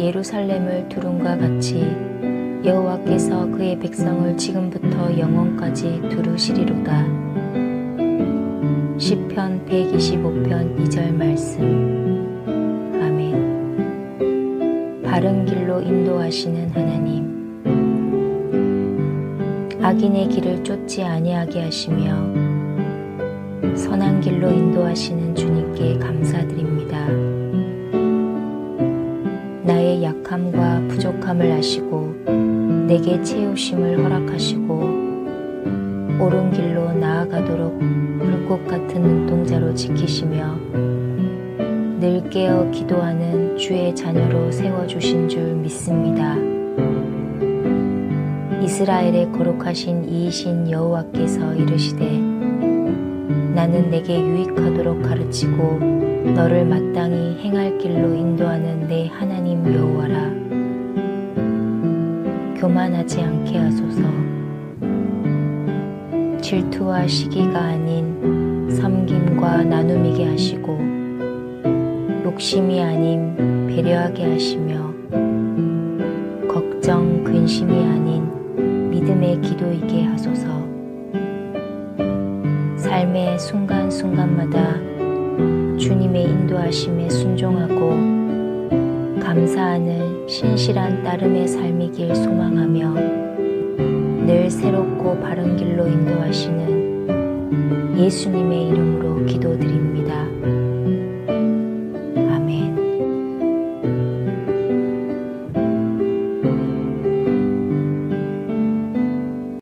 예루살렘을 두rum과 같이 여호와께서 그의 백성을 지금부터 영원까지 두루시리로다. 시편 125편 2절 말씀. 아멘. 바른 길로 인도하시는 하나님. 악인의 길을 쫓지 아니하게 하시며 선한 길로 인도하시는 주 나의 약함과 부족함을 아시고 내게 채우심을 허락하시고 옳은 길로 나아가도록 불꽃 같은 눈동자로 지키시며 늘 깨어 기도하는 주의 자녀로 세워주신 줄 믿습니다. 이스라엘의 거룩하신 이이신 여호와께서 이르시되 나는 내게 유익하도록 가르치고 너를 마땅히 행할 길로 인도하는 내 하나님 여호와라. 교만하지 않게 하소서. 질투와 시기가 아닌 섬김과 나눔이게 하시고 욕심이 아닌 배려하게 하시며 걱정 근심이 아닌 믿음의 기도이게 하소서. 삶의 순간순간마다 주님의 인도하심에 순종하고 감사하는 신실한 따름의 삶이길 소망하며 늘 새롭고 바른 길로 인도하시는 예수님의 이름으로 기도드립니다.